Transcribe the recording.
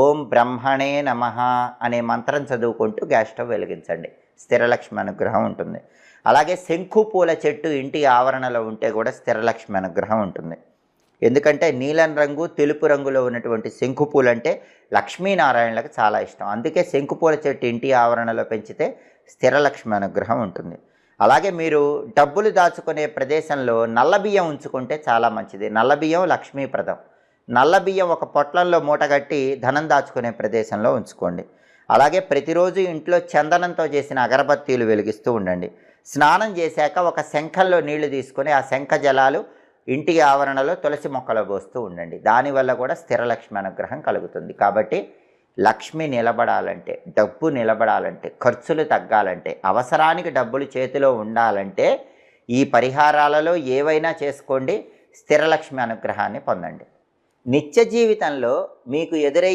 ఓం బ్రహ్మణే నమ అనే మంత్రం చదువుకుంటూ గ్యాస్ స్టవ్ వెలిగించండి. స్థిరలక్ష్మి అనుగ్రహం ఉంటుంది. అలాగే శంకు పూల చెట్టు ఇంటి ఆవరణలో ఉంటే కూడా స్థిరలక్ష్మి అనుగ్రహం ఉంటుంది. ఎందుకంటే నీలం రంగు తెలుపు రంగులో ఉన్నటువంటి శంకు పూలు అంటే లక్ష్మీనారాయణలకు చాలా ఇష్టం. అందుకే శంకు పూల చెట్టు ఇంటి ఆవరణలో పెంచితే స్థిరలక్ష్మి అనుగ్రహం ఉంటుంది. అలాగే మీరు డబ్బులు దాచుకునే ప్రదేశంలో నల్ల బియ్యం ఉంచుకుంటే చాలా మంచిది. నల్ల బియ్యం లక్ష్మీప్రదం. నల్ల బియ్యం ఒక పొట్లంలో మూటగట్టి ధనం దాచుకునే ప్రదేశంలో ఉంచుకోండి. అలాగే ప్రతిరోజు ఇంట్లో చందనంతో చేసిన అగరబత్తీలు వెలిగిస్తూ ఉండండి. స్నానం చేశాక ఒక శంఖంలో నీళ్ళు తీసుకొని ఆ శంఖ జలాలు ఇంటి ఆవరణలో తులసి మొక్కలు పోస్తూ ఉండండి. దానివల్ల కూడా స్థిరలక్ష్మి అనుగ్రహం కలుగుతుంది. కాబట్టి లక్ష్మి నిలబడాలంటే డబ్బు నిలబడాలంటే ఖర్చులు తగ్గాలంటే అవసరానికి డబ్బులు చేతిలో ఉండాలంటే ఈ పరిహారాలలో ఏవైనా చేసుకోండి. స్థిరలక్ష్మి అనుగ్రహాన్ని పొందండి. నిత్య జీవితంలో మీకు ఎదురయ్యే